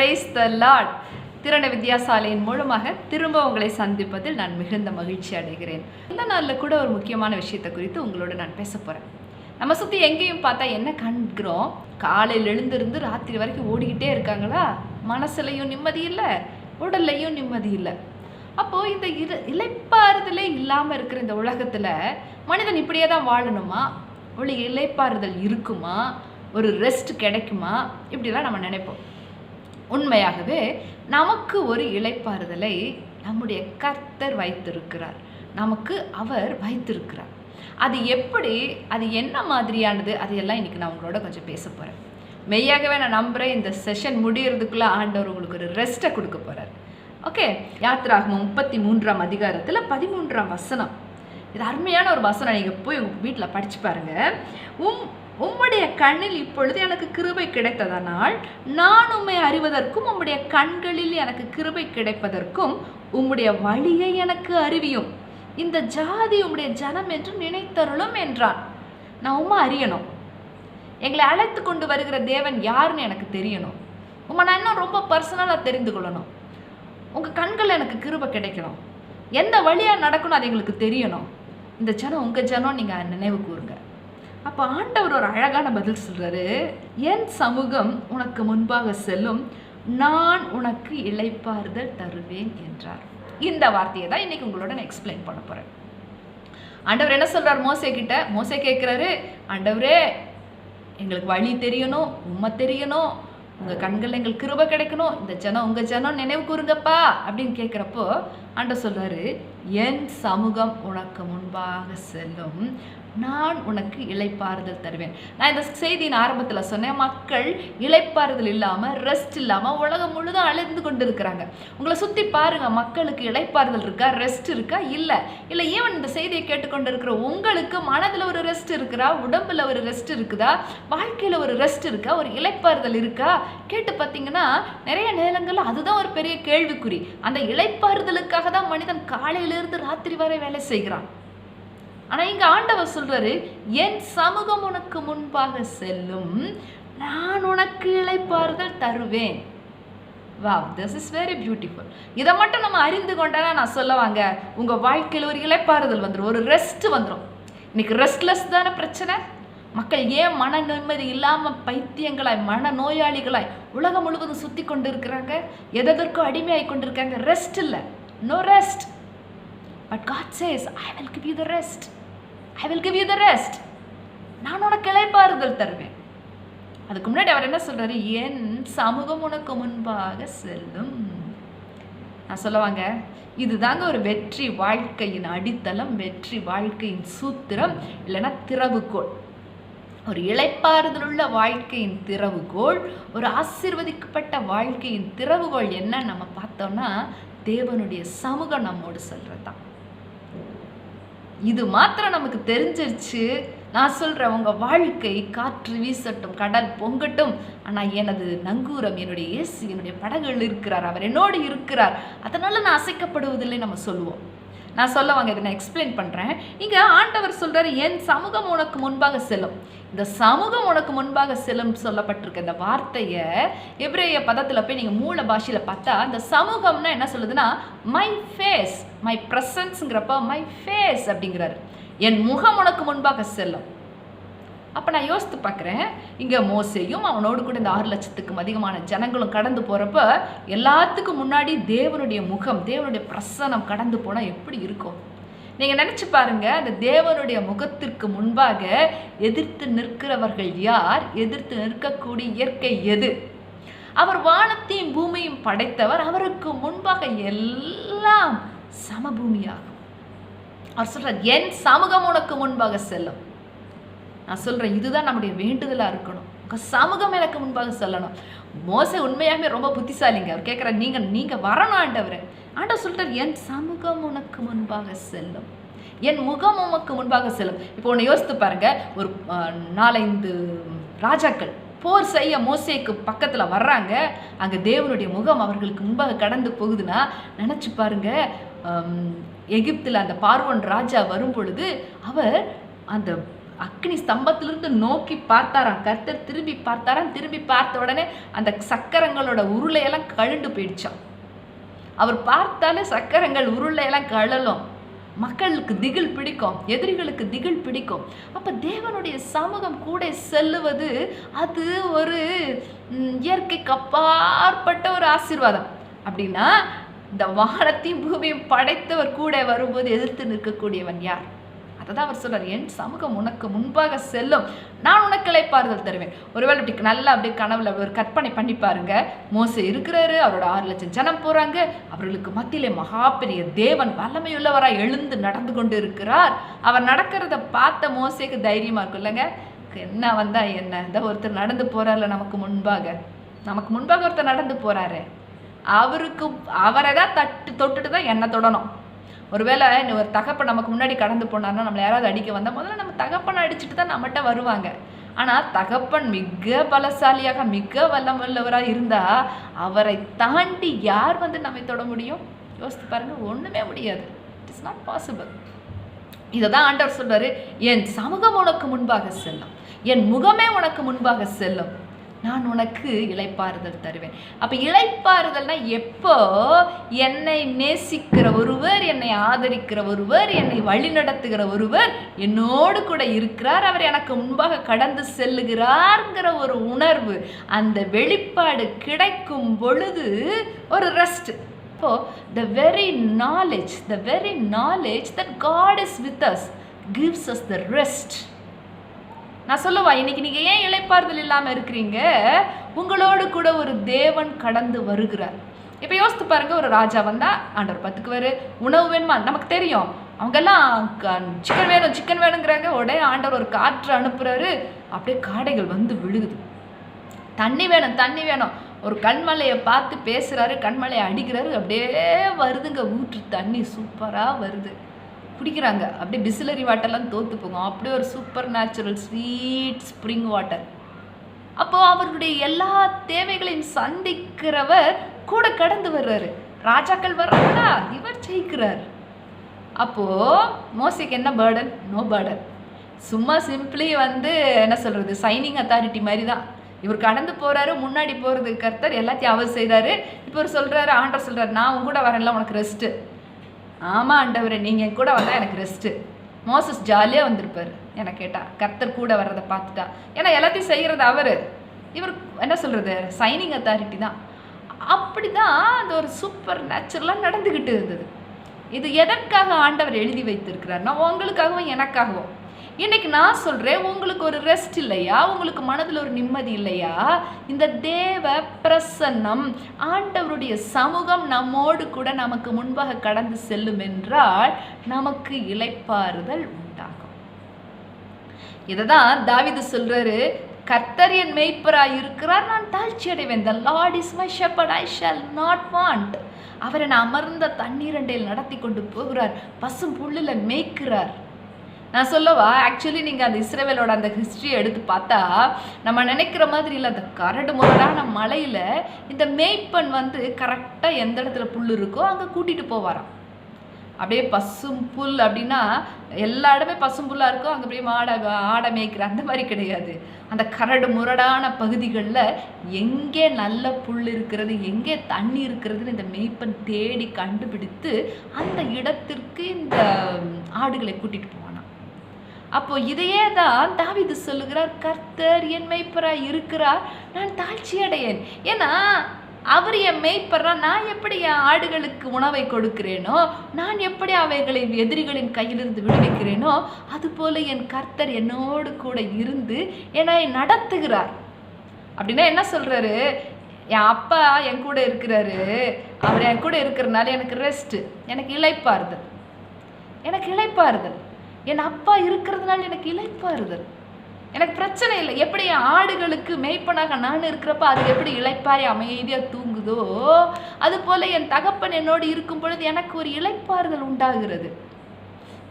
லூயா praise the lot திறன வித்யாசாலையின் மூலமாக திரும்ப உங்களை சந்திப்பதில் நான் மிகுந்த மகிழ்ச்சி அடைகிறேன். இந்த நாளில் கூட ஒரு முக்கியமான விஷயத்தை குறித்து உங்களோட நான் பேச போகிறேன் நம்ம சுற்றி எங்கேயும் பார்த்தா என்ன கண்கிறோம் காலையில் எழுந்திருந்து ராத்திரி வரைக்கும் ஓடிக்கிட்டே இருக்காங்களா? மனசுலையும் நிம்மதி இல்லை உடல்லையும் நிம்மதி இல்லை. அப்போது இந்த இரு இலைப்பாறுதலே இல்லாமல் இருக்கிற இந்த உலகத்தில் மனிதன் இப்படியே தான் வாழணுமா? ஒரு இலைப்பாறுதல் இருக்குமா? ஒரு ரெஸ்ட் கிடைக்குமா? இப்படிலாம் நம்ம நினைப்போம். உண்மையாகவே நமக்கு ஒரு இளைப்பாறுதலை நம்முடைய கர்த்தர் வைத்திருக்கிறார். நமக்கு அவர் வைத்திருக்கிறார். அது எப்படி அது என்ன மாதிரியானது அதையெல்லாம் இன்றைக்கி நான் உங்களோட கொஞ்சம் பேச போகிறேன் மெய்யாகவே நான் நம்புகிறேன் இந்த செஷன் முடியறதுக்குள்ளே ஆண்டவர் உங்களுக்கு ஒரு ரெஸ்ட்டை கொடுக்க போகிறார் ஓகே யாத்ராகமம் முப்பத்தி மூன்றாம் அதிகாரத்தில் பதிமூன்றாம் வசனம். இது அருமையான ஒரு வசனம். நீங்கள் போய் உங்கள் வீட்டில் படித்து பாருங்கள் உம் உம்முடைய கண்ணில் இப்பொழுது எனக்கு கிருபை கிடைத்ததனால் நான் உம்மை அறிவதற்கும் உம்முடைய கண்களில் எனக்கு கிருபை கிடைப்பதற்கும் உம்முடைய வழியை எனக்கு அறிவியும். இந்த ஜாதி உம்முடைய ஜனம் என்று நினைத்தருளும் என்றான். நான் உம்மை அறியணும். எங்களை அழைத்து கொண்டு வருகிற தேவன் யாருன்னு எனக்கு தெரியணும். உம்மை நான் இன்னும் ரொம்ப பர்சனலாக தெரிந்து கொள்ளணும். உங்கள் கண்கள் எனக்கு கிருபை கிடைக்கணும். எந்த வழியாக நடக்கணும் அது எங்களுக்கு தெரியணும். இந்த ஜனம் உங்கள் ஜனம் நீங்கள் நினைவு கூறுங்க. அப்போ ஆண்டவர் ஒரு அழகான பதில் சொல்கிறாரு என் சமூகம் உனக்கு முன்பாக செல்லும் நான் உனக்கு இளைப்பாறுதல் தருவேன் என்றார். இந்த வார்த்தையை தான் இன்றைக்கி உங்களோட நான் எக்ஸ்பிளைன் பண்ண போகிறேன் ஆண்டவர் என்ன சொல்கிறார் மோசே கிட்ட? மோசே கேட்குறாரு ஆண்டவரே எங்களுக்கு வழி தெரியணும் உண்மை தெரியணும் உங்கள் கண்களில் எங்களுக்கு கிருப கிடைக்கணும் இந்த ஜனம் உங்கள் ஜனம் நினைவு கூறுங்கப்பா அப்படின்னு கேட்குறப்போ ஆண்டவர் சொல்கிறாரு என் சமூகம் உனக்கு முன்பாக செல்லும் நான் உனக்கு இளைப்பாறுதல் தருவேன். நான் இந்த செய்தியின் ஆரம்பத்தில் சொன்னேன் மக்கள் இளைப்பாறுதல் இல்லாமல் ரெஸ்ட் இல்லாமல் உலகம் முழுதும் அழிந்து கொண்டு இருக்கிறாங்க உங்களை சுற்றி பாருங்கள் மக்களுக்கு இளைப்பாறுதல் இருக்கா ரெஸ்ட் இருக்கா? இல்லை. இல்லை ஈவன் இந்த செய்தியை கேட்டுக்கொண்டு இருக்கிற உங்களுக்கு மனதில் ஒரு ரெஸ்ட் இருக்குதா? உடம்புல ஒரு ரெஸ்ட் இருக்குதா? வாழ்க்கையில் ஒரு ரெஸ்ட் இருக்கா? ஒரு இளைப்பாறுதல் இருக்கா? கேட்டு பார்த்தீங்கன்னா நிறைய நேரங்களில் அதுதான் ஒரு பெரிய கேள்விக்குறி. அந்த இளைப்பாறுதலுக்காக தான் மனிதன் காலையிலிருந்து ராத்திரி வரை வேலை செய்கிறான். ஆனால் இங்கே ஆண்டவர் சொல்கிறாரு என் சமூகம் உனக்கு முன்பாக செல்லும். நான் உனக்கு இழைப்பாறுதல் தருவேன். Wow this is very beautiful இதை மட்டும் நம்ம அறிந்து கொண்டானா நான் சொல்ல வாங்க வாழ்க்கையில் ஒரு இளைப்பாறுதல் வந்துடும் ஒரு ரெஸ்ட் வந்துடும் இன்னைக்கு ரெஸ்ட்லெஸ் தானே பிரச்சனை? மக்கள் ஏன் மன நிம்மதி இல்லாமல் பைத்தியங்களாய் மன நோயாளிகளாய் உலகம் முழுவதும் சுற்றி கொண்டு இருக்கிறாங்க எதற்கும் அடிமையாகி கொண்டு இருக்காங்க ரெஸ்ட் இல்லை. No rest but God says I will give you the rest I will give you the rest நான் உனக்கு இழைப்பாறுதல் தருவேன். அதுக்கு முன்னாடி அவர் என்ன சொல்கிறாரு என் சமூகம் உனக்கு முன்பாக செல்லும். நான் சொல்லுவாங்க. இதுதாங்க ஒரு வெற்றி வாழ்க்கையின் அடித்தளம் வெற்றி வாழ்க்கையின் சூத்திரம் இல்லைன்னா திறவுகோள். ஒரு இளைப்பாறுதல் உள்ள வாழ்க்கையின் திறவுகோள் ஒரு ஆசிர்வதிக்கப்பட்ட வாழ்க்கையின் திறவுகோள் என்ன நம்ம பார்த்தோம்னா தேவனுடைய சமூகம் நம்மோடு சொல்கிறது தான் இது மாத்திரம் நமக்கு தெரிஞ்சிருச்சு. நான் சொல்கிறேன் உங்கள் வாழ்க்கை காற்று வீசட்டும் கடல் பொங்கட்டும். ஆனால் எனது நங்கூரம் என்னுடைய இயேசு என்னுடைய படகுகள் இருக்கிறார் அவர் என்னோடு இருக்கிறார். அதனால் நான் அசைக்கப்படுவதில்லை நம்ம சொல்லுவோம். நான் சொல்ல வாங்க இதை நான் எக்ஸ்பிளைன் பண்ணுறேன் இங்கே ஆண்டவர் சொல்கிறார் என் சமூகம் உனக்கு முன்பாக செல்லும். இந்த சமூகம் உனக்கு முன்பாக செல்லும் சொல்லப்பட்டிருக்க இந்த வார்த்தையை எப்ரேய பதத்தில் போய் நீங்கள் மூல பாஷையில் பார்த்தா இந்த சமூகம்னா என்ன சொல்லுதுன்னா மை ஃபேஸ் மை ப்ரெசன்ஸுங்கிறப்ப மை ஃபேஸ் அப்படிங்கிறாரு. என் முகம் உனக்கு முன்பாக செல்லும். அப்போ நான் யோசித்து பார்க்குறேன். இங்கே மோசையும் அவனோடு கூட இந்த ஆறு லட்சத்துக்கும் அதிகமான ஜனங்களும் கடந்து போகிறப்ப எல்லாத்துக்கும் முன்னாடி தேவனுடைய முகம் தேவனுடைய பிரசனம் கடந்து போனால் எப்படி இருக்கும்? நீங்கள் நினச்சி பாருங்கள் அந்த தேவனுடைய முகத்திற்கு முன்பாக எதிர்த்து நிற்கிறவர்கள் யார்? எதிர்த்து நிற்கக்கூடிய இயற்கை எது? அவர் வானத்தையும் பூமியும் படைத்தவர் அவருக்கு முன்பாக எல்லாம் சமபூமியாகும். அவர் சொல்கிறார் என் சமூகம் உனக்கு முன்பாக செல்லும். நான் சொல்கிறேன் இதுதான் நம்முடைய வேண்டுதலாக இருக்கணும். உங்கள் சமூகம் எனக்கு முன்பாக சொல்லணும். மோச உண்மையாகவே ரொம்ப புத்திசாலிங்க. அவர் கேட்குற நீங்கள் நீங்கள் வரணும் ஆண்டவர். ஆண்டவர் சொல்லிட்டார் என் சமூகம் உனக்கு முன்பாக செல்லும். என் முகம் உமக்கு முன்பாக செல்லும். இப்போ ஒன்று யோசித்து பாருங்க ஒரு நாலஞ்சு நாலைந்து ராஜாக்கள் போர் செய்ய மோசைக்கு பக்கத்தில் வர்றாங்க. அங்கே தேவனுடைய முகம் அவர்களுக்கு முன்பாக கடந்து போகுதுன்னா நினச்சி பாருங்க எகிப்தில் அந்த பார்வன் ராஜா வரும் பொழுது அவர் அந்த அக்னி ஸ்தம்பத்திலிருந்து நோக்கி பார்த்தாராம் கர்த்தர் திரும்பி பார்த்தாராம். திரும்பி பார்த்த உடனே அந்த சக்கரங்களோட உருளையெல்லாம் கழுண்டு போயிடுச்சான் அவர் பார்த்தாலே சக்கரங்கள் உருளையெல்லாம் கழலும். மக்களுக்கு திகில் பிடிக்கும் எதிரிகளுக்கு திகில் பிடிக்கும். அப்போ தேவனுடைய சமூகம் கூட செல்லுவது அது ஒரு இயற்கைக்கு அப்பாற்பட்ட ஒரு ஆசீர்வாதம். அப்படின்னா இந்த வானத்தையும் பூமியும் படைத்தவர் கூட வரும்போது எதிர்த்து நிற்கக்கூடியவன் யார்? அதை அவர் சொல்கிறார் என் சமூகம் உனக்கு முன்பாக செல்லும். நான் உனக்கு இளைப்பாறுதல் தருவேன். ஒருவேளை இப்படி நல்லா அப்படியே கனவுல ஒரு கற்பனை பண்ணி பாருங்க. மோசே இருக்கிறாரு அவரோட ஆறு லட்சம் ஜனம் போறாங்க. அவர்களுக்கு மத்தியிலே மகா பெரிய தேவன் வல்லமையுள்ளவராய் எழுந்து நடந்து கொண்டு இருக்கிறார் அவர் நடக்கிறத பார்த்த மோசேக்கு தைரியமா இருக்கும். இல்லைங்க என்ன வந்தா என்ன? இந்த ஒருத்தர் நடந்து போறாருல நமக்கு முன்பாக. நமக்கு முன்பாக ஒருத்தர் நடந்து போறாரு. அவருக்கு அவரை தான் தட்டு தொட்டுட்டு தான் என்ன தொடணும். ஒருவேளை ஒரு தகப்பன் நமக்கு முன்னாடி கடந்து போனார்னா நம்மளை யாராவது அடிக்க வந்தால் முதல்ல நம்ம தகப்பனை அடிச்சுட்டு தான் நம்மகிட்ட வருவாங்க. ஆனால் தகப்பன் மிக பலசாலியாக மிக வல்லமுள்ளவராக இருந்தால் அவரை தாண்டி யார் வந்து நம்மை தொட முடியும்? யோசித்து பாருங்க ஒன்றுமே முடியாது. இட் இஸ் நாட் பாசிபிள் இதை தான் ஆண்டவர் சொல்வார் என் சமூகம் உனக்கு முன்பாக செல்லும். என் முகமே உனக்கு முன்பாக செல்லும். நான் உனக்கு இழைப்பாறுதல் தருவேன். அப்போ இளைப்பாறுதல்னா எப்போ? என்னை நேசிக்கிற ஒருவர் என்னை ஆதரிக்கிற ஒருவர் என்னை வழிநடத்துகிற ஒருவர் என்னோடு கூட இருக்கிறார். அவர் எனக்கு முன்பாக கடந்து செல்லுகிறார்ங்கிற ஒரு உணர்வு அந்த வெளிப்பாடு கிடைக்கும் பொழுது ஒரு ரெஸ்ட் இப்போ the very knowledge the very knowledge that God is with us gives us the rest நான் சொல்லுவா இன்னைக்கு நீங்கள் ஏன் இளைப்பாறுதல் இல்லாமல் இருக்கிறீங்க? உங்களோடு கூட ஒரு தேவன் கடந்து வருகிறார். இப்போ யோசித்து பாருங்க ஒரு ராஜா வந்தால் ஆண்டவர் பத்துக்குவார் உணவு வேணுமா? நமக்கு தெரியும். அவங்கெல்லாம் சிக்கன் வேணும் சிக்கன் வேணுங்கிறாங்க. உடனே ஆண்டவர் ஒரு காற்று அனுப்புகிறாரு அப்படியே காடைகள் வந்து விழுகுது. தண்ணி வேணும் தண்ணி வேணும். ஒரு கண்மலையை பார்த்து பேசுகிறாரு கண்மலையை அடிக்கிறாரு. அப்படியே வருதுங்க ஊற்று தண்ணி சூப்பராக வருது. குடிக்கிறாங்க. அப்படியே பிஸ்லரி வாட்டர்லாம் தோத்து போகும். அப்படியே ஒரு super natural sweet spring water அப்போ அவருடைய எல்லா தேவைகளையும் சந்திக்கிறவர் கூட கடந்து வர்றாரு. ராஜாக்கள் வர்றாங்களா இவர் ஜெயிக்கிறார். அப்போ மோசிக்கு என்ன பேர்டன் நோ பேர்டன் சும்மா சிம்பிளி வந்து என்ன சொல்றது சைனிங் அத்தாரிட்டி மாதிரி தான் இவர் கடந்து போறாரு முன்னாடி போறது கர்த்தர் எல்லாத்தையும் அவர் செய்றாரு. இப்போ ஒரு சொல்றாரு ஆண்டர் சொல்றாரு நான் உங்க கூட வரேன்ல உனக்கு ரெஸ்ட் ஆமா ஆண்டவரே நீங்க என் கூட வந்தா எனக்கு ரெஸ்ட் மோசஸ் ஜாலியா வந்திருப்பாரு. என கேட்டா. கர்த்தர் கூட வர்றதை பார்த்துட்டா. ஏன்னா எல்லாத்தையும் செய்யறது அவரு. இவர் என்ன சொல்றது? சைனிங் அத்தாரிட்டி தான். அப்படிதான் அந்த ஒரு சூப்பர் நேச்சுரலாக நடந்துக்கிட்டு இருந்தது. இது எதற்காக ஆண்டவர் எழுதி வைத்திருக்கிறார்னா உங்களுக்காகவும் எனக்காகவும். இன்னைக்கு நான் சொல்றேன் உங்களுக்கு ஒரு ரெஸ்ட் இல்லையா? உங்களுக்கு மனதில் ஒரு நிம்மதி இல்லையா? இந்த தேவ பிரசன்னம் ஆண்டவருடைய சமூகம் நம்மோடு கூட நமக்கு முன்பாக கடந்து செல்லும் என்றால் நமக்கு இளைப்பாறுதல் உண்டாகும். இதை தான் தாவிது சொல்றாரு கர்த்தர் என் மெய்ப்பராய் இருக்கிறார் நான் தாழ்ச்சி அடைவேன். The lord is my shepherd I shall not want அவர் என்னை அமர்ந்த தண்ணீரண்டையில் நடத்தி கொண்டு போகிறார் பசும் புல்லில் மேய்க்கிறார். நான் சொல்லவா ஆக்சுவலி நீங்கள் அந்த இஸ்ரேவேலோட அந்த ஹிஸ்ட்ரியை எடுத்து பார்த்தா நம்ம நினைக்கிற மாதிரி இல்லை அந்த கரடு முரடான மலையில் இந்த மேய்ப்பன் வந்து கரெக்டாக எந்த இடத்துல புல் இருக்கோ அங்கே கூட்டிகிட்டு போவாராம். அப்படியே பசும் புல் அப்படின்னா எல்லா இடமே பசும் புல்லாக இருக்கும் அங்கே போய் மாடை ஆடை மேய்க்கிற அந்த மாதிரி கிடையாது. அந்த கரடு முரடான பகுதிகளில் எங்கே நல்ல புல் இருக்கிறது எங்கே தண்ணி இருக்கிறதுன்னு இந்த மேய்ப்பன் தேடி கண்டுபிடித்து அந்த இடத்திற்கு இந்த ஆடுகளை கூட்டிகிட்டு போவானாம் அப்போ இதையே தான் தாவிது சொல்லுகிறார் கர்த்தர் என் மெய்ப்பரா இருக்கிறார் நான் தாழ்ச்சி அடையேன் ஏன்னா அவர் என் மெய்ப்பறா நான் எப்படி என் ஆடுகளுக்கு உணவை கொடுக்கிறேனோ நான் எப்படி அவைகளை எதிரிகளின் கையிலிருந்து விடுவிக்கிறேனோ அதுபோல என் கர்த்தர் என்னோடு கூட இருந்து என்னை நடத்துகிறார். அப்படின்னா என்ன சொல்றாரு? என் அப்பா என் கூட இருக்கிறாரு. அவர் என் கூட இருக்கிறனால எனக்கு ரெஸ்ட் எனக்கு இளைப்பாறுதல் எனக்கு இளைப்பாறுதல். என் அப்பா இருக்கிறதுனால எனக்கு இழைப்பாறுதல் எனக்கு பிரச்சனை இல்லை. எப்படி ஆடுகளுக்கு மேய்ப்பனாக நான் இருக்கிறப்ப அது எப்படி இழைப்பாரி அமைதியாக தூங்குதோ அது போல என் தகப்பன் என்னோடு இருக்கும் பொழுது எனக்கு ஒரு இழைப்பாறுதல் உண்டாகிறது.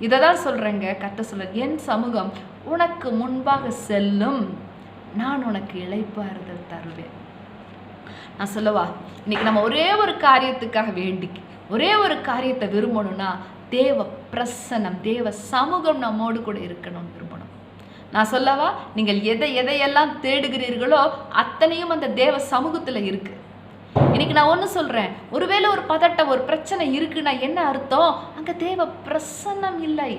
இதை தான் சொல்கிறேங்க கத்த சொல்ல என் சமூகம் உனக்கு முன்பாக செல்லும். நான் உனக்கு இழைப்பாறுதல் தருவேன். நான் சொல்லவா இன்னைக்கு நம்ம ஒரே ஒரு காரியத்துக்காக வேண்டி ஒரே ஒரு காரியத்தை விரும்பணும்னா தேவ பிரசனம் தேவ சமூகம் நம்மோடு கூட இருக்கணும்னு விரும்பணும். நான் சொல்லவா? நீங்கள் எதை எதையெல்லாம் தேடுகிறீர்களோ அத்தனையும் அந்த தேவ சமூகத்தில் இருக்கு. இன்னைக்கு நான் ஒன்று சொல்கிறேன் ஒருவேளை ஒரு பதட்டம் ஒரு பிரச்சனை இருக்குன்னா என்ன அர்த்தம்? அங்கே தேவ பிரசன்னம் இல்லை.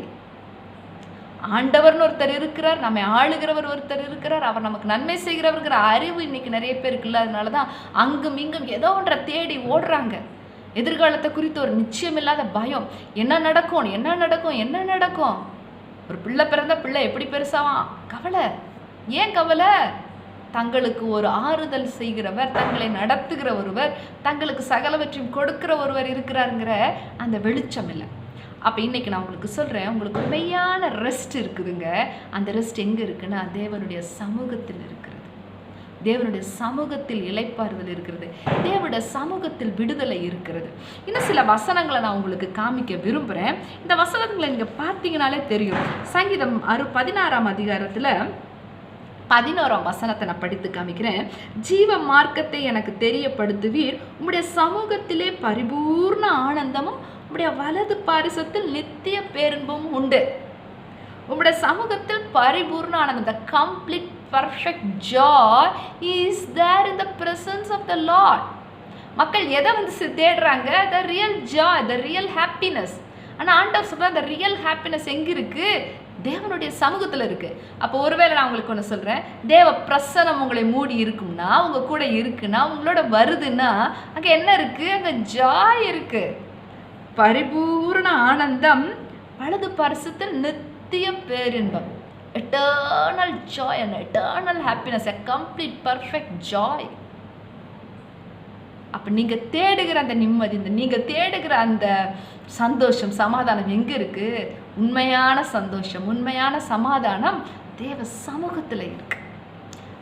ஆண்டவர்னு ஒருத்தர் இருக்கிறார் நம்மை ஆளுகிறவர் ஒருத்தர் இருக்கிறார் அவர் நமக்கு நன்மை செய்கிறவருங்கிற அறிவு இன்னைக்கு நிறைய பேருக்கு இல்லாதனால தான் அங்கும் இங்கும் ஏதோ ஒன்றை தேடி ஓடுறாங்க. எதிர்காலத்தை குறித்து ஒரு நிச்சயமில்லாத பயம். என்ன நடக்கும்? என்ன நடக்கும்? என்ன நடக்கும்? ஒரு பிள்ளை பிறந்த பிள்ளை எப்படி பெருசாவான் கவலை. ஏன் கவலை? தங்களுக்கு ஒரு ஆறுதல் செய்கிறவர் தங்களை நடத்துகிற ஒருவர் தங்களுக்கு சகலவற்றையும் கொடுக்கிற ஒருவர் இருக்கிறாருங்கிற அந்த வெளிச்சம் இல்லை. அப்போ இன்னைக்கு நான் உங்களுக்கு சொல்கிறேன் உங்களுக்கு உண்மையான ரெஸ்ட் இருக்குதுங்க. அந்த ரெஸ்ட் எங்கே இருக்குன்னா தேவனுடைய சமூகத்தில் இருக்கிறது. தேவனுடைய சமூகத்தில் இளைப்பாறுதல் இருக்கிறது. தேவனுடைய சமூகத்தில் விடுதலை இருக்கிறது. இன்னும் சில வசனங்களை நான் உங்களுக்கு காமிக்க விரும்புகிறேன் இந்த வசனங்களை நீங்கள் பார்த்தீங்கனாலே தெரியும். சங்கீதம் அறு பதினாறாம் அதிகாரத்தில் பதினோராம் வசனத்தை நான் படித்து காமிக்கிறேன். ஜீவ மார்க்கத்தை எனக்கு தெரியப்படுத்துவீர். உம்முடைய சமூகத்திலே பரிபூர்ண ஆனந்தமும் உம்முடைய வலது பாரிசத்தில் நித்திய பேரின்பமும் உண்டு. உம்முடைய சமூகத்தில் பரிபூர்ண ஆனந்தம் complete perfect joy is there in the presence of the lord மக்கள் எதை வந்து தேடுறாங்க? The real joy the real happiness ஆனால் ஆண்டவர் சொல்கிற அந்த ரியல் ஹாப்பினஸ் எங்கே இருக்குது தேவனுடைய சமூகத்தில் இருக்குது அப்போ ஒருவேளை நான் உங்களுக்கு ஒன்று சொல்கிறேன் தேவ பிரசனம் உங்களை மூடி இருக்கும்னா உங்கள் கூட இருக்குன்னா உங்களோட வருதுன்னா அங்கே என்ன இருக்குது அங்கே ஜாய் இருக்குது பரிபூர்ண ஆனந்தம் வலது பரிசுத்தில் நித்திய பேரின்பம். Eternal joy and eternal happiness a complete perfect joy அப்போ நீங்கள் தேடுகிற அந்த நிம்மதி இந்த நீங்கள் தேடுகிற அந்த சந்தோஷம் சமாதானம் எங்கே இருக்குது உண்மையான சந்தோஷம் உண்மையான சமாதானம் தேவ சமூகத்தில் இருக்கு.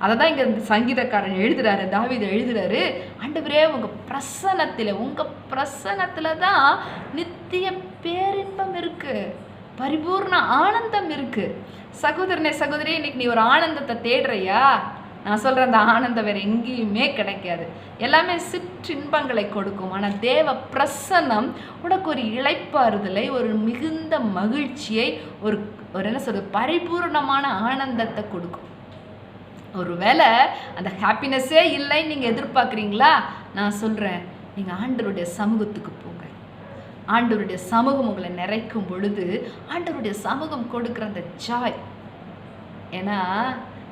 அதை தான் இங்கே இந்த சங்கீதக்காரன் எழுதுறாரு தாவித எழுதுறாரு ஆண்டவரே உங்கள் பிரசனத்தில் உங்கள் பிரசனத்தில் தான் நித்திய பேரின்பம் இருக்குது பரிபூர்ண ஆனந்தம் இருக்குது சகோதரனே சகோதரி இன்னைக்கு நீ ஒரு ஆனந்தத்தை தேடுறியா? நான் சொல்கிற அந்த ஆனந்தம் வேறு எங்கேயுமே கிடைக்காது. எல்லாமே சிற்றின்பங்களை கொடுக்கும். ஆனால் தேவ பிரசன்னம் உனக்கு ஒரு இழைப்பாறுதலை ஒரு மிகுந்த மகிழ்ச்சியை ஒரு ஒரு என்ன சொல்றது பரிபூர்ணமான ஆனந்தத்தை கொடுக்கும். ஒருவேளை அந்த ஹாப்பினஸ்ஸே இல்லைன்னு நீங்கள் எதிர்பார்க்குறீங்களா? நான் சொல்கிறேன் நீங்கள் ஆண்டவருடைய சமூகத்துக்கு போங்க ஆண்டவருடைய சமூகம் உங்களை நிறைக்கும் பொழுது ஆண்டவருடைய சமூகம் கொடுக்குற அந்த ஜாய் ஏன்னா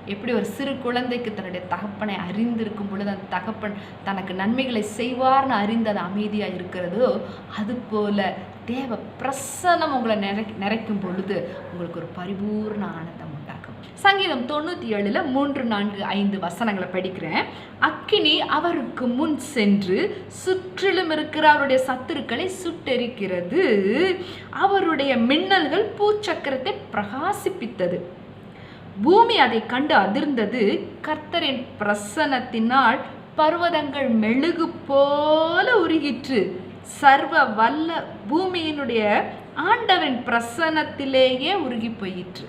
எப்படி ஒரு சிறு குழந்தைக்கு தன்னுடைய தகப்பனை அறிந்திருக்கும் பொழுது அந்த தகப்பன் தனக்கு நன்மைகளை செய்வார்னு அறிந்து அது அமைதியாக இருக்கிறதோ அது போல் தேவ பிரசன்னம் உங்களை நிறை நிறைக்கும் பொழுது உங்களுக்கு ஒரு பரிபூர்ண ஆனந்தம் சங்கீதம் தொண்ணூற்றி ஏழில் மூன்று நான்கு ஐந்து வசனங்களை படிக்கிறேன். அக்கினி அவருக்கு முன் சென்று சுற்றிலும் இருக்கிற அவருடைய சத்துருக்களை சுட்டெரிக்கிறது. அவருடைய மின்னல்கள் பூச்சக்கரத்தை பிரகாசிப்பித்தது. பூமி அதை கண்டு அதிர்ந்தது. கர்த்தரின் பிரசன்னத்தினால் பர்வதங்கள் மெழுகு போல உருகிற்று. சர்வ வல்ல பூமியினுடைய ஆண்டவன் பிரசன்னத்திலேயே உருகி போயிற்று.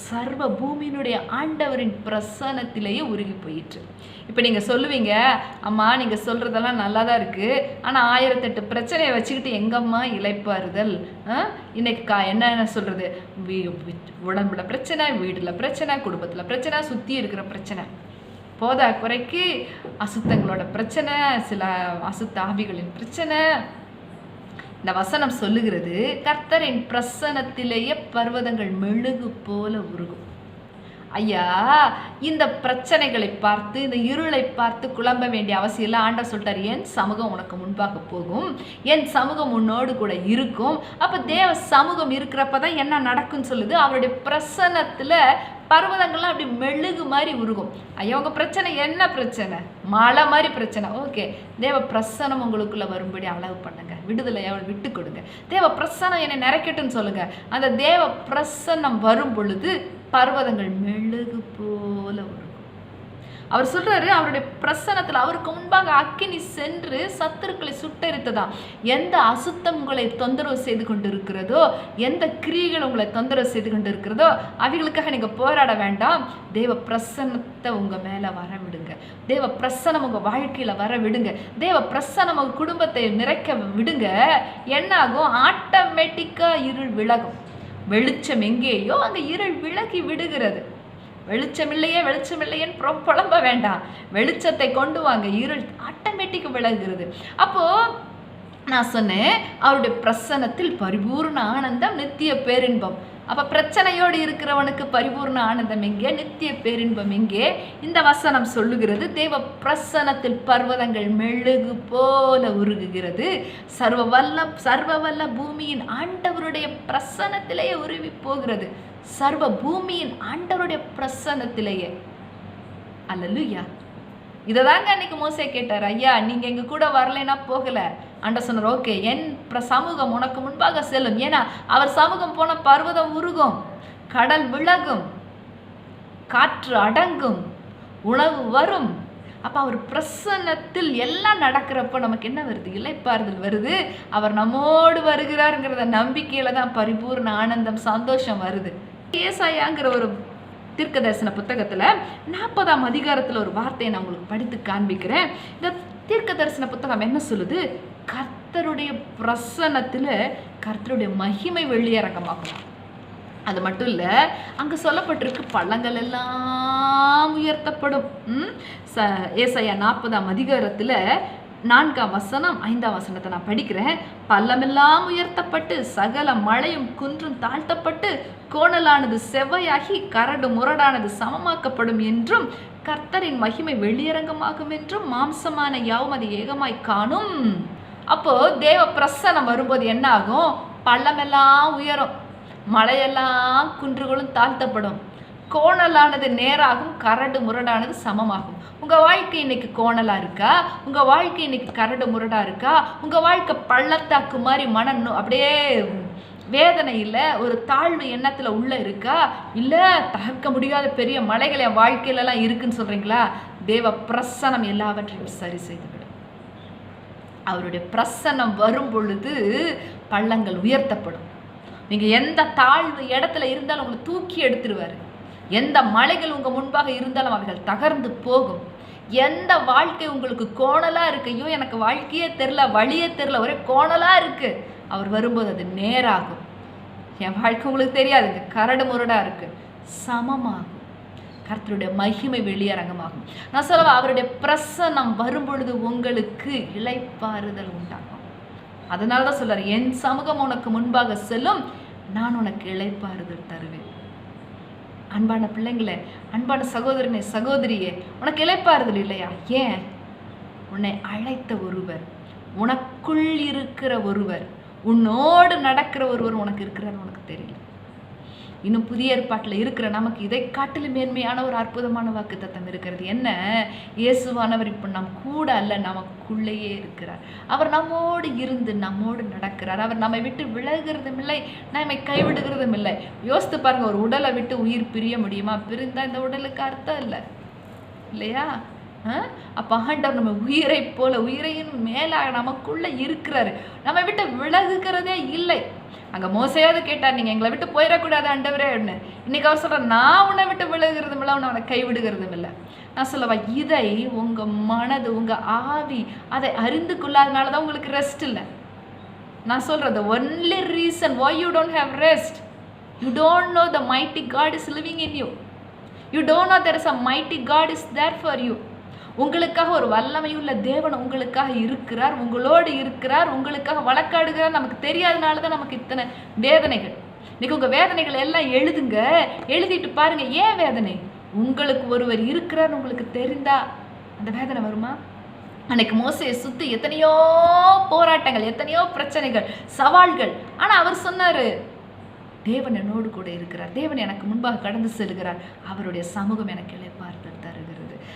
சர்வ பூமியினுடைய ஆண்டவரின் பிரசன்னத்திலேயே உருகி போயிட்டு இப்போ நீங்கள் சொல்லுவீங்க அம்மா நீங்கள் சொல்கிறதெல்லாம் நல்லா தான் இருக்குது ஆனால் ஆயிரத்தெட்டு பிரச்சனையை வச்சுக்கிட்டு எங்கம்மா இழைப்பாருதல் ஆ? இன்னைக்கு கா என்ன சொல்கிறது வீ- உடம்புல பிரச்சனை வீட்டில் பிரச்சனை குடும்பத்தில் பிரச்சனை சுற்றி இருக்கிற பிரச்சனை. போதா குறைக்கு அசுத்தங்களோட பிரச்சனை சில அசுத்த ஆவிகளின் பிரச்சனை இந்த வசனம் சொல்லுகிறது கர்த்தரின் பிரசனத்திலேயே பர்வதங்கள் மெழுகு போல உருகும். ஐயா இந்த பிரச்சனைகளை பார்த்து இந்த இருளை பார்த்து குழம்ப வேண்டிய அவசியம் இல்லை. ஆண்டவர் சொல்லிட்டார் என் சமூகம் உனக்கு முன்பாக போகும். என் சமூகம் உன்னோடு கூட இருக்கும். அப்போ தேவ சமூகம் இருக்கிறப்ப தான் என்ன நடக்கும்னு சொல்லுது? அவருடைய பிரசன்னத்தில் பர்வதங்கள்லாம் அப்படி மெழுகு மாதிரி உருகும். ஐயா உங்கள் பிரச்சனை என்ன பிரச்சனை? மழை மாதிரி பிரச்சனை. ஓகே. தேவ பிரசனம் உங்களுக்குள்ளே வரும்படி அளவு பண்ணுங்க. விடுதலை அவள் விட்டு கொடுங்க. தேவ பிரசனம் என்னை நிறைக்கட்டுன்னு சொல்லுங்க. அந்த தேவ பிரசன்னம் வரும் பொழுது பர்வதங்கள் மெழுகு போல உருகும். அவர் சொல்றாரு அவருடைய பிரசனத்தில் அவருக்கு முன்பாக அக்கினி சென்று சத்துருக்களை சுட்டெரித்ததாம். எந்த அசுத்தம் உங்களை தொந்தரவு செய்து கொண்டு இருக்கிறதோ எந்த கிரியைகள் உங்களை தொந்தரவு செய்து கொண்டு இருக்கிறதோ அவைகளுக்காக நீங்க போராட வேண்டாம். தேவ பிரசன்னத்தை உங்க மேல வர விடுங்க தேவ பிரசனம் உங்க வாழ்க்கையில வர விடுங்க தேவ பிரசனம் உங்க குடும்பத்தை நிறைக்க விடுங்க. என்ன ஆகும் ஆட்டோமேட்டிக்கா இருள் விலகும். வெளிச்சம் எங்கேயோ அங்க இருள் விலகி விடுகிறது. வெளிச்சமில்லையே வெளிச்சமில்லையேன்னு புற- புலம்ப வேண்டாம். வெளிச்சத்தை கொண்டு வாங்க. இருள் ஆட்டோமேட்டிக் விலகுகிறது. அப்போ நான் சொன்னேன் அவருடைய பிரசன்னத்தில் பரிபூர்ண ஆனந்தம் நித்திய பேரின்பம். அப்போ பிரச்சனையோடு இருக்கிறவனுக்கு பரிபூர்ண ஆனந்தம் எங்கே? நித்திய பேரின்பம் எங்கே? இந்த வசனம் சொல்லுகிறது. தேவ பிரசன்னத்தில் பர்வதங்கள் மெழுகு போல உருகுகிறது. சர்வ வல்ல சர்வ வல்ல பூமியின் ஆண்டவருடைய பிரசன்னத்திலேயே உருவி போகிறது. சர்வ பூமியின் ஆண்டவருடைய பிரசன்னத்திலேயே அல்லலுயா. இதை தாங்க அன்னைக்கு மோசே கேட்டார். ஐயா நீங்க எங்க கூட வரலைன்னா போகல. அண்ட சொன்னார் ஓகே என் சமூகம் உனக்கு முன்பாக செல்லும். ஏன்னா அவர் சமூகம் போன பர்வதம் உருகும் கடல் விலகும் காற்று அடங்கும் உணவு வரும். அப்போ அவர் பிரசன்னத்தில் எல்லாம் நடக்கிறப்போ நமக்கு என்ன வருது? இலைப்பாறுதல் வருது. அவர் நம்மோடு வருகிறாருங்கிறத நம்பிக்கையில தான் பரிபூர்ண ஆனந்தம் சந்தோஷம் வருது. ஏசாயாங்கிற ஒரு தீர்க்க தரிசன புத்தகத்தில் நாற்பதாம் அதிகாரத்தில் ஒரு வார்த்தையை நான் உங்களுக்கு படித்து காண்பிக்கிறேன். இந்த தீர்க்க தரிசன புத்தகம் என்ன சொல்லுது? கர்த்தருடைய பிரசனத்தில் கர்த்தருடைய மகிமை வெளியரங்கமாகும் அது மட்டும் இல்லை அங்கே சொல்லப்பட்டிருக்கு பள்ளங்கள் எல்லாம் உயர்த்தப்படும். ம்? ச ஏசையா நாற்பதாம் அதிகாரத்தில் நான்காம் வசனம் ஐந்தாம் வசனத்தை நான் படிக்கிறேன். பள்ளமெல்லாம் உயர்த்தப்பட்டு சகல மழையும் குன்றும் தாழ்த்தப்பட்டு கோணலானது செவ்வையாகி கரடு முரடானது சமமாக்கப்படும் என்றும் கர்த்தரின் மகிமை வெளியரங்கமாகும் என்றும் மாம்சமான யாவும் அது ஏகமாய் காணும். அப்போது தேவ பிரசனம் வரும்போது என்ன ஆகும் பள்ளமெல்லாம் உயரும். மலையெல்லாம் குன்றுகளும் தாழ்த்தப்படும். கோணலானது நேராகும் கரடு முரடானது சமமாகும். உங்கள் வாழ்க்கை இன்னைக்கு கோணலாக இருக்கா? உங்கள் வாழ்க்கை இன்னைக்கு கரடு முரடாக இருக்கா? உங்கள் வாழ்க்கை பள்ளத்தாக்கு மாதிரி மனம் அப்படியே வேதனை இல்லை? ஒரு தாழ்வு எண்ணத்தில் உள்ள இருக்கா? இல்லை தகர்க்க முடியாத பெரிய மலைகள் என் வாழ்க்கையிலலாம் இருக்குன்னு சொல்கிறீங்களா தேவ பிரசனம் எல்லாவற்றையும் சரி செய்துவிடும் அவருடைய பிரசன்னம் வரும் பொழுது பள்ளங்கள் உயர்த்தப்படும். நீங்கள் எந்த தாழ்வு இடத்துல இருந்தாலும் உங்களை தூக்கி எடுத்துருவார். எந்த மலைகள் உங்கள் முன்பாக இருந்தாலும் அவைகள் தகர்ந்து போகும். எந்த வாழ்க்கை உங்களுக்கு கோணலாக இருக்கையோ எனக்கு வாழ்க்கையே தெரில வழியே தெரில ஒரே கோணலாக இருக்குது அவர் வரும்போது அது நேராகும். என் வாழ்க்கை உங்களுக்கு தெரியாதுங்க கரடு முரடாக இருக்குது சமமாகும். கர்த்தருடைய மகிமை வெளியரங்கமாகும். நான் சொல்லவா அவருடைய பிரசனம் வரும்பொழுது உங்களுக்கு இளைப்பாறுதல் உண்டாகும். அதனால தான் சொல்றாரு என் சமூகம் உனக்கு முன்பாக செல்லும் நான் உனக்கு இளைப்பாறுதல் தருவேன். அன்பான பிள்ளைங்களே அன்பான சகோதரனே சகோதரியே உனக்கு இளைப்பாறுதல் இல்லையா? ஏன்? உன்னை அழைத்த ஒருவர் உனக்குள் இருக்கிற ஒருவர் உன்னோடு நடக்கிற ஒருவர் உனக்கு இருக்கிறார் உனக்கு தெரியல. இன்னும் புதிய ஏற்பாட்டில் இருக்கிற நமக்கு இதை காட்டிலும் மேன்மையான ஒரு அற்புதமான வாக்குத்தத்தம் இருக்கிறது. என்ன? இயேசுவானவர் இப்போ நம் கூட அல்ல நமக்குள்ளேயே இருக்கிறார். அவர் நம்மோடு இருந்து நம்மோடு நடக்கிறார். அவர் நம்மை விட்டு விலகிறதும் இல்லை நம்மை கைவிடுகிறதும் இல்லை. யோசித்து பாருங்கள் ஒரு உடலை விட்டு உயிர் பிரிய முடியுமா? பிரிந்தால் இந்த உடலுக்கு அர்த்தம் இல்லை. இல்லையா? ஆ? ஆண்டவர் நம்ம உயிரை போல உயிரையும் மேலாக நமக்குள்ளே இருக்கிறாரு. நம்ம விட்டு விலகுகிறதே இல்லை. அங்கே மோசையாவது கேட்டார் நீங்கள் எங்களை விட்டு போயிடக்கூடாது ஆண்டவரே அப்படின்னு. இன்றைக்கி அவர் சொல்கிற நான் உன்னை விட்டு விழுகிறதும் இல்லை உன்னை அவனை கைவிடுகிறதும் இல்லை நான் சொல்லவா இதை உங்கள் மனது உங்க ஆவி அதை அறிந்து கொள்ளாதனால தான் உங்களுக்கு ரெஸ்ட் இல்லை. நான் சொல்கிறது only reason why you don't have rest you don't know the mighty God is living in you you don't know there is a mighty God is there for you உங்களுக்காக ஒரு வல்லமையுள்ள தேவன் உங்களுக்காக இருக்கிறார் உங்களோடு இருக்கிறார் உங்களுக்காக வழக்காடுகிறார். நமக்கு தெரியாதனால தான் நமக்கு இத்தனை வேதனைகள். இன்னைக்கு உங்கள் வேதனைகள் எல்லாம் எழுதுங்க. எழுதிட்டு பாருங்க ஏன் வேதனை? உங்களுக்கு ஒருவர் இருக்கிறார் உங்களுக்கு தெரிந்தா அந்த வேதனை வருமா? அன்னைக்கு மோசையை சுற்றி எத்தனையோ போராட்டங்கள் எத்தனையோ பிரச்சனைகள் சவால்கள். ஆனால் அவர் சொன்னாரு தேவன் என்னோடு கூட இருக்கிறார். தேவன் எனக்கு முன்பாக கடந்து செல்கிறார். அவருடைய சமூகம் எனக்கு இளைப்பாறுதல்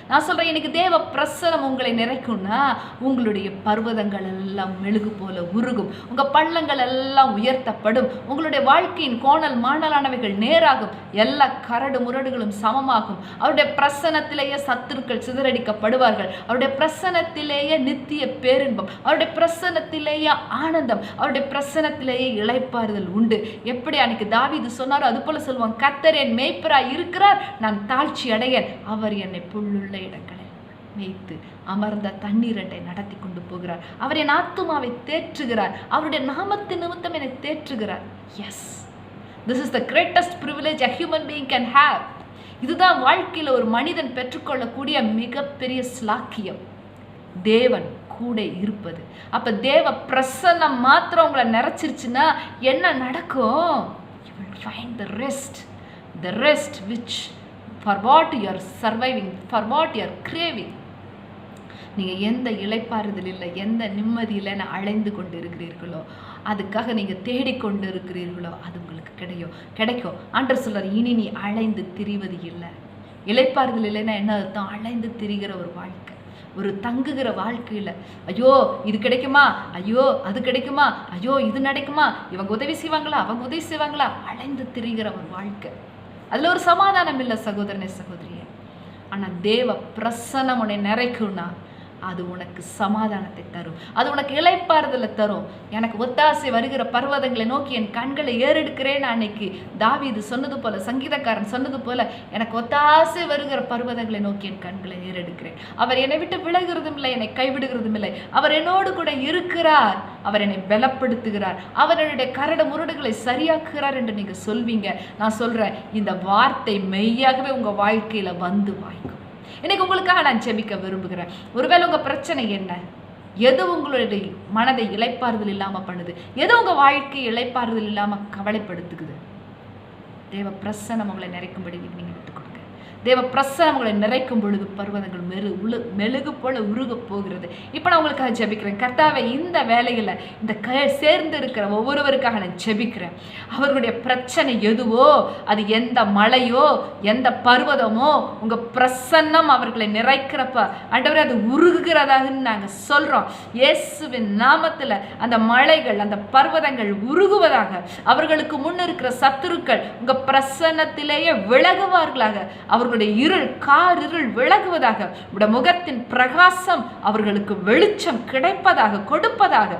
நான் சொல்கிறேன் எனக்கு தேவ பிரசனம் உங்களை நிறைக்கும்னா உங்களுடைய பர்வதங்கள் எல்லாம் மெழுகு போல உருகும். உங்கள் பள்ளங்கள் எல்லாம் உயர்த்தப்படும். உங்களுடைய வாழ்க்கையின் கோணல் மாணலானவைகள் நேராகும். எல்லா கரடு முரடுகளும் சமமாகும். அவருடைய பிரசனத்திலேயே சத்துருக்கள் சிதறடிக்கப்படுவார்கள். அவருடைய பிரசனத்திலேயே நித்திய பேரின்பம். அவருடைய பிரசனத்திலேயே ஆனந்தம். அவருடைய பிரசனத்திலேயே இழைப்பாறுதல் உண்டு. எப்படி அன்னைக்கு இது சொன்னாரோ அது போல சொல்லுவான் கத்தர் என் மேய்ப்பராய் இருக்கிறார். நான் தாழ்ச்சி அடையன். அவர் என்னை புல்லுள்ள இடங்களை மேய்த்து அமர்ந்த தண்ணீரண்டை நடத்தி கொண்டு போகிறார். அவர் என் ஆத்துமாவை தேற்றுகிறார். அவருடைய நாமத்தின் நிமித்தம் என்னை தேற்றுகிறார். Yes this is the greatest privilege a human being can have இதுதான் வாழ்க்கையில் ஒரு மனிதன் பெற்றுக்கொள்ளக்கூடிய மிகப்பெரிய ஸ்லாக்கியம் தேவன் கூட இருப்பது. அப்போ தேவ பிரசன்னம் மாத்திரம் உங்களை நிறைச்சிருச்சுன்னா என்ன நடக்கும்? You will find the rest the rest which for what you're surviving for what you're craving நீங்கள் எந்த இழைப்பாறுதல் இல்லை எந்த நிம்மதியில் அலைந்து கொண்டு இருக்கிறீர்களோ அதுக்காக நீங்கள் தேடிக்கொண்டு இருக்கிறீர்களோ அது உங்களுக்கு கிடையோ கிடைக்கும். ஆண்டர் சொல்கிறார் இனி நீ அலைந்து திரிவது இல்லை. இழைப்பாறுதல் இல்லைன்னா என்ன அர்த்தம்? அலைந்து திரிகிற ஒரு வாழ்க்கை. ஒரு தங்குகிற வாழ்க்கையில் ஐயோ இது கிடைக்குமா? ஐயோ அது கிடைக்குமா? ஐயோ இது நடக்குமா? இவங்க உதவி செய்வாங்களா? அவங்க உதவி செய்வாங்களா? அலைந்து திரிகிற ஒரு வாழ்க்கை. அதில் ஒரு சமாதானம் இல்லை சகோதரனே சகோதரியே. ஆனால் தேவ பிரசன்னம் உன்னை நிறைக்கும்னா அது உனக்கு சமாதானத்தை தரும். அது உனக்கு இளைப்பாறுதலை தரும். எனக்கு ஒத்தாசை வருகிற பர்வதங்களை நோக்கி என் கண்களை ஏறெடுக்கிறேன் அன்னைக்கு தாவீது சொன்னது போல சங்கீதக்காரன் சொன்னது போல எனக்கு ஒத்தாசை வருகிற பர்வதங்களை நோக்கி என் கண்களை ஏறெடுக்கிறேன். அவர் என்னை விட்டு விலகிறதும் இல்லை என்னை கைவிடுகிறதும் இல்லை. அவர் என்னோடு கூட இருக்கிறார். அவர் என்னை பலப்படுத்துகிறார். அவர் என்னுடைய கரடு முரடுகளை சரியாக்குகிறார் என்று நீங்க சொல்வீங்க. நான் சொல்றேன் இந்த வார்த்தை மெய்யாகவே உங்க வாழ்க்கையில வந்து வாய்க்கும். இன்னைக்கு உங்களுக்காக நான் ஜெபிக்க விரும்புகிறேன். ஒருவேளை உங்கள் பிரச்சனை என்ன? எது உங்களுடைய மனதை இளைப்பாறுதல் இல்லாமல் பண்ணுது? எது உங்கள் வாழ்க்கை இளைப்பாறுதல் இல்லாமல் கவலைப்படுத்துக்குது தேவ பிரசனம் உங்களை நிறைக்கும்படி நீங்கள் தேவ பிரசனம் உங்களை நிறைக்கும் பொழுது பர்வதங்கள் மெரு உழு மெழுகு போல உருக போகிறது. இப்போ நான் உங்களுக்காக ஜெபிக்கிறேன். கர்த்தாவை இந்த வேலையில் இந்த க சேர்ந்து இருக்கிற ஒவ்வொருவருக்காக நான் ஜெபிக்கிறேன். அவர்களுடைய பிரச்சனை எதுவோ அது எந்த மலையோ எந்த பர்வதமோ உங்கள் பிரசன்னம் அவர்களை நிறைக்கிறப்ப ஆண்டவரே அது உருகுகிறதாகன்னு நாங்கள் சொல்கிறோம் இயேசுவின் நாமத்தில் அந்த மலைகள் அந்த பர்வதங்கள் உருகுவதாக அவர்களுக்கு முன் இருக்கிற சத்துருக்கள் உங்கள் பிரசன்னத்திலேயே விலகுவார்களாக அவர்கள் அவர்களுடைய இருள் கார் இருள் விலகுவதாக உடைய முகத்தின் பிரகாசம் அவர்களுக்கு வெளிச்சம் கிடைப்பதாக கொடுப்பதாக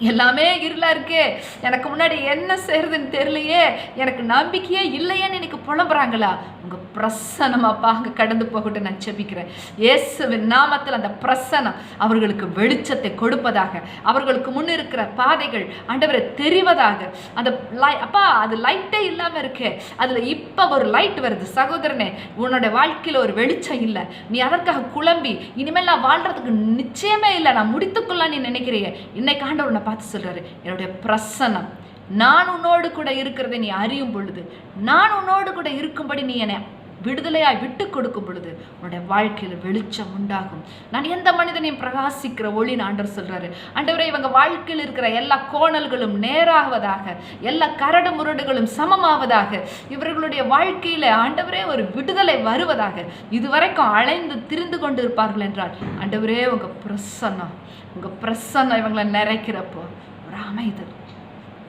எல்லாமே இருளா இருக்கே. எனக்கு முன்னாடி என்ன செய்யறதுன்னு தெரியலையே. எனக்கு நம்பிக்கையே இல்லையேன்னு எனக்கு புலம்புறாங்களா? உங்க பிரசனமாப்பா அங்க கடந்து போகட்டும் நான் செபிக்கிறேன் இயேசுவின் நாமத்தில் அந்த பிரசனம் அவர்களுக்கு வெளிச்சத்தை கொடுப்பதாக அவர்களுக்கு முன் இருக்கிற பாதைகள் ஆண்டவரை தெரிவதாக அந்த லை அப்பா அது லைட்டே இல்லாம இருக்கே. அதுல இப்ப ஒரு லைட் வருது. சகோதரனே உன்னோட வாழ்க்கையில ஒரு வெளிச்சம் இல்லை. நீ அதற்காக குழம்பி இனிமேல் நான் வாழ்றதுக்கு நிச்சயமே இல்லை. நான் முடித்துக்கொள்ள நீ நினைக்கிறீங்க இன்னைக்கு ஆண்டவர் உன்னை பார்த்து சொல்கிறாரு என்னுடைய பிரசனம் நான் உன்னோடு கூட இருக்கிறதை நீ அறியும் பொழுது நான் உன்னோடு கூட இருக்கும்படி நீ என்னை விடுதலையாய் விட்டு கொடுக்கும் பொழுது உன்னுடைய வாழ்க்கையில் வெளிச்சம் உண்டாகும். நான் எந்த மனிதனையும் பிரகாசிக்கிற ஒளி ஆண்டவர் சொல்கிறாரு ஆண்டவரை இவங்க வாழ்க்கையில் இருக்கிற எல்லா கோணல்களும் நேராகுவதாக எல்லா கரடு முரடுகளும் சமமாவதாக இவர்களுடைய வாழ்க்கையில் ஆண்டவரே ஒரு விடுதலை வருவதாக இதுவரைக்கும் அலைந்து திரிந்து கொண்டு இருப்பார்கள் என்றால் ஆண்டவரே உங்கள் பிரசன்னம் உங்கள் பிரசன்னம் இவங்களை நிறைக்கிறப்போ ஒரு அமைதல்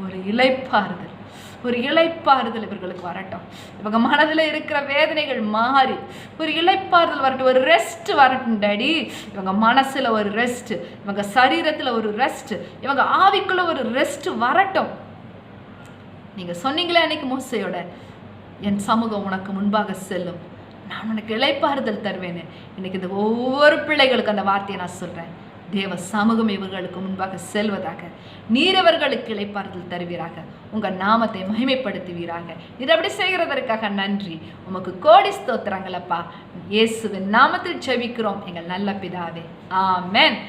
ஒரு இளைப்பாறுதல் ஒரு இளைப்பாறுதல் இவர்களுக்கு வரட்டும். இவங்க மனதில் இருக்கிற வேதனைகள் மாறி ஒரு இழைப்பாறுதல் வரட்டும் ஒரு ரெஸ்ட் வரட்டும் டேடி. இவங்க மனசில் ஒரு ரெஸ்ட் இவங்க சரீரத்தில் ஒரு ரெஸ்ட் இவங்க ஆவிக்குள்ள ஒரு ரெஸ்ட் வரட்டும். நீங்கள் சொன்னீங்களே அன்னைக்கு மோசையோட என் சமூகம் உனக்கு முன்பாக செல்லும். நான் உனக்கு இளைப்பாறுதல் தருவேன்னு இன்னைக்கு இந்த ஒவ்வொரு பிள்ளைகளுக்கு அந்த வார்த்தையை நான் சொல்கிறேன் தேவ சமூகம் இவர்களுக்கு முன்பாக செல்வதாக நீரவர்களுக்கு இளைப்பாறுதல் தருவீராக. உங்கள் நாமத்தை மகிமைப்படுத்துவீராக. இது அப்படி செய்கிறதற்காக நன்றி. உமக்கு கோடி ஸ்தோத்திரங்களப்பா இயேசுவின் நாமத்தில் செவிக்கிறோம் எங்கள் நல்ல பிதாவே. ஆமென்.